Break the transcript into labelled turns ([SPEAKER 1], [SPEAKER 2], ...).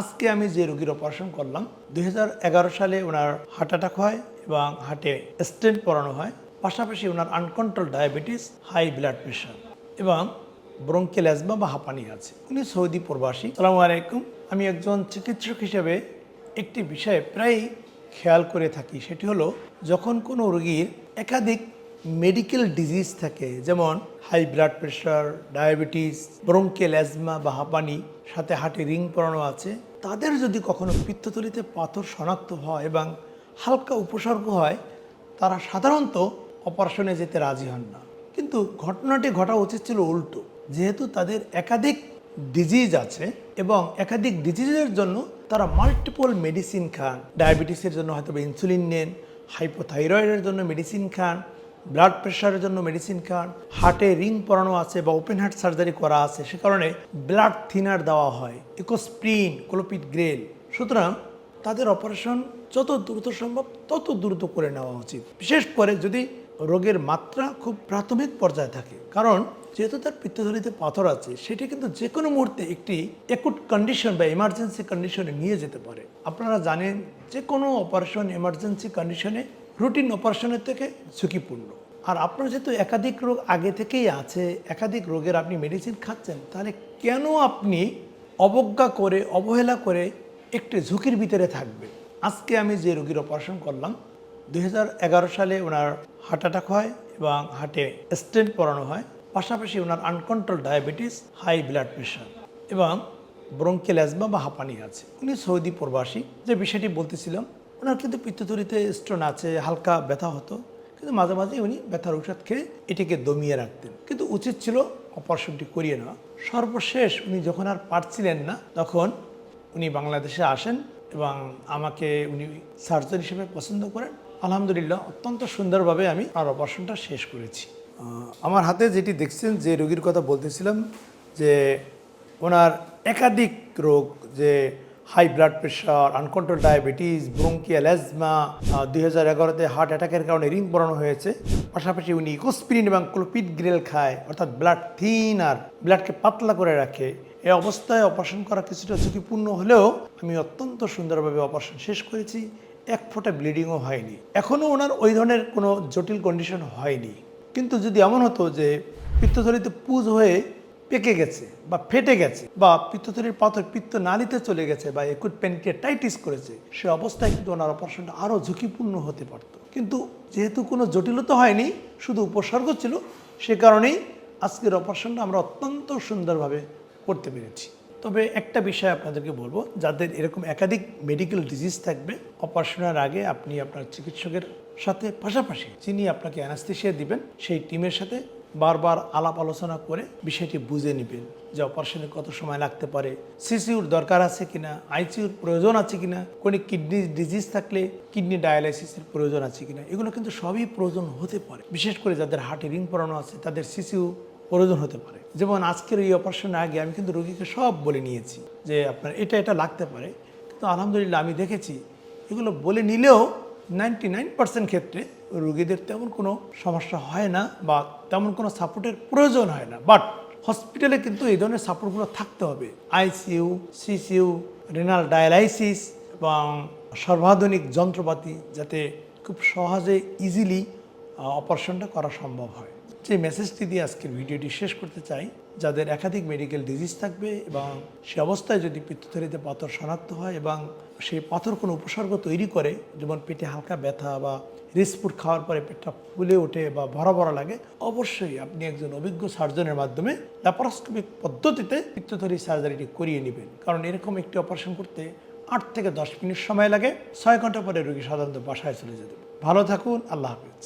[SPEAKER 1] আজকে আমি যে রোগীর অপারেশন করলাম দু হাজার এগারো সালে ওনার হার্ট অ্যাটাক হয় এবং হার্টে স্টেন্ট পরানো হয়। পাশাপাশি ওনার uncontrol diabetes high blood pressure এবং ব্রঙ্কেল অ্যাজমা বা হাঁপানি আছে। উনি সৌদি প্রবাসী। সালামু আলাইকুম। আমি একজন চিকিৎসক হিসেবে একটি বিষয়ে প্রায় খেয়াল করে থাকি। সেটি হলো, যখন কোনো রোগীর একাধিক মেডিকেল ডিজিজ থাকে, যেমন high blood pressure diabetes bronchial asthma বা হাঁপানি, সাথে হাটে রিং পরানো আছে। তাদের যদি কখনো পিত্তথলিতে পাথর শনাক্ত হয় এবং হালকা উপসর্গ হয়, তারা সাধারণত অপারেশনে যেতে রাজি হন না। কিন্তু ঘটনাটি ঘটা উচিত ছিল উল্টো, যেহেতু তাদের একাধিক ডিজিজ আছে এবং একাধিক ডিজিজের জন্য তারা মাল্টিপল মেডিসিন খান। ডায়াবেটিসের জন্য হয়তো ইনসুলিন নেন হাইপোথাইরয়েডের জন্য মেডিসিন খান ব্লাড প্রেশারের জন্য মেডিসিন খান হার্টে রিং পরানো আছে বা ওপেন হার্ট সার্জারি করা আছে, সে কারণে ব্লাড থিনার দেওয়া হয় ইকোস্প্রিন কোলোপিড গ্রেল সুতরাং তাদের অপারেশন যত দ্রুত সম্ভব তত দ্রুত করে নেওয়া উচিত। বিশেষ করে যদি রোগের মাত্রা খুব প্রাথমিক পর্যায়ে থাকে, কারণ যেহেতু তার পিত্তথলিতে পাথর আছে, সেটি কিন্তু যে কোনো মুহূর্তে একটি একুট কন্ডিশন বা এমার্জেন্সি কন্ডিশনে নিয়ে যেতে পারে। আপনারা জানেন যে কোনো অপারেশন এমার্জেন্সি কন্ডিশনে রুটিন অপারেশনের থেকে ঝুঁকিপূর্ণ। আর আপনার যেহেতু একাধিক রোগ আগে থেকেই আছে, একাধিক রোগের আপনি মেডিসিন খাচ্ছেন, তাহলে কেন আপনি অবজ্ঞা করে, অবহেলা করে একটি ঝুঁকির ভিতরে থাকবেন? আজকে আমি যে রোগীর অপারেশন করলাম দু হাজার এগারো সালে ওনার হার্ট অ্যাটাক হয় এবং হার্টে স্টেন্ট পরানো হয়। পাশাপাশি ওনার uncontrol diabetes high blood pressure এবং ব্রঙ্কেল অ্যাজমা বা হাঁপানি আছে। উনি সৌদি প্রবাসী, যে বিষয়টি বলতেছিলাম ওনার কিন্তু পিত্তথলিতে স্টোন আছে, হালকা ব্যথা হতো। কিন্তু মাঝে মাঝে উনি ব্যথার ঔষধ খেয়ে এটিকে দমিয়ে রাখতেন। কিন্তু উচিত ছিল অপারেশনটি করিয়ে নেওয়া। সর্বশেষ উনি যখন আর পারছিলেন না, তখন উনি বাংলাদেশে আসেন এবং আমাকে উনি সার্জন হিসেবে পছন্দ করেন। আলহামদুলিল্লাহ, অত্যন্ত সুন্দরভাবে আমি আর অপারেশনটা শেষ করেছি। আমার হাতে যেটি দেখছেন, যে রোগীর কথা বলতেছিলাম, যে ওনার একাধিক রোগ, যে high blood pressure uncontrol diabetes bronchial asthma দুই হাজার এগারোতে হার্ট অ্যাটাকের কারণে রিং পরানো হয়েছে। পাশাপাশি উনি ইকোস্পিরিন এবং ক্লোপিড গ্রেল খায়, অর্থাৎ ব্লাড থিন আর ব্লাডকে পাতলা করে রাখে। এই অবস্থায় অপারেশন করা কিছুটা ঝুঁকিপূর্ণ হলেও আমি অত্যন্ত সুন্দরভাবে অপারেশন শেষ করেছি, এক ফোঁটা ব্লিডিংও হয়নি। এখনও ওনার ওই ধরনের কোনো জটিল কন্ডিশন হয়নি। কিন্তু যদি এমন হতো যে পিত্তথলিতে পুজ হয়ে পেকে গেছে বা ফেটে গেছে বা পিত্তথলির পাথর পিত্ত নালিতে চলে গেছে বা একুট প্যানক্রিয়াটাইটিস করেছে, সে অবস্থায় কিন্তু ওনার অপারেশনটা আরও ঝুঁকিপূর্ণ হতে পারত। কিন্তু যেহেতু কোনো জটিলতা হয়নি, শুধু উপসর্গ ছিল, সে কারণেই আজকের অপারেশনটা আমরা অত্যন্ত সুন্দরভাবে করতে পেরেছি। তবে একটা বিষয় আপনাদেরকে বলব, যাদের এরকম একাধিক মেডিকেল ডিজিজ থাকবে অপারেশনের আগে আপনি আপনার চিকিৎসকের সাথে পাশাপাশি যিনি আপনাকে অ্যানাস্থেশিয়া দিবেন, সেই টিমের সাথে বারবার আলাপ আলোচনা করে বিষয়টি বুঝে নেবেন যে অপারেশনে কত সময় লাগতে পারে, সিসিউর দরকার আছে কিনা আইসিউর প্রয়োজন আছে কিনা, কোনো কিডনি ডিজিজ থাকলে কিডনি ডায়ালাইসিসের প্রয়োজন আছে কিনা, এগুলো কিন্তু সবই প্রয়োজন হতে পারে। বিশেষ করে যাদের হার্টে রিং পরানো আছে, তাদের সিসিউ প্রয়োজন হতে পারে। যেমন আজকের এই অপারেশনের আগে আমি কিন্তু রোগীকে সব বলে নিয়েছি যে আপনার এটা এটা লাগতে পারে, কিন্তু আলহামদুলিল্লাহ আমি দেখেছি, এগুলো বলে নিলেও নাইনটি নাইন পার্সেন্ট ক্ষেত্রে রোগীদের তেমন কোনো সমস্যা হয় না বা তেমন কোনো সাপোর্টের প্রয়োজন হয় না। বাট হসপিটালে কিন্তু এই ধরনের সাপোর্টগুলো থাকতে হবে। আইসিইউ সিসিইউ রেনাল ডায়ালাইসিস এবং সর্বাধুনিক যন্ত্রপাতি যাতে খুব সহজে ইজিলি অপারেশনটা করা সম্ভব হয়। যে মেসেজটি দিয়ে আজকের ভিডিওটি শেষ করতে চাই যাদের একাধিক মেডিকেল ডিজিজ থাকবে এবং সে অবস্থায় যদি পিত্তথলিতে পাথর শনাক্ত হয় এবং সেই পাথর কোনো উপসর্গ তৈরি করে, যেমন পেটে হালকা ব্যথা বা রিসফুড খাওয়ার পরে পেটটা ফুলে ওঠে বা ভরা ভরা লাগে, অবশ্যই আপনি একজন অভিজ্ঞ সার্জনের মাধ্যমে ল্যাপারোস্কোপিক পদ্ধতিতে পিত্তথলি সার্জারিটি করিয়ে নেবেন। কারণ এরকম একটি অপারেশন করতে আট থেকে দশ মিনিট সময় লাগে, ছয় ঘণ্টা পরে রোগী সাধারণত বাসায় চলে যেতে ভালো থাকুন, আল্লাহ হাফিজ।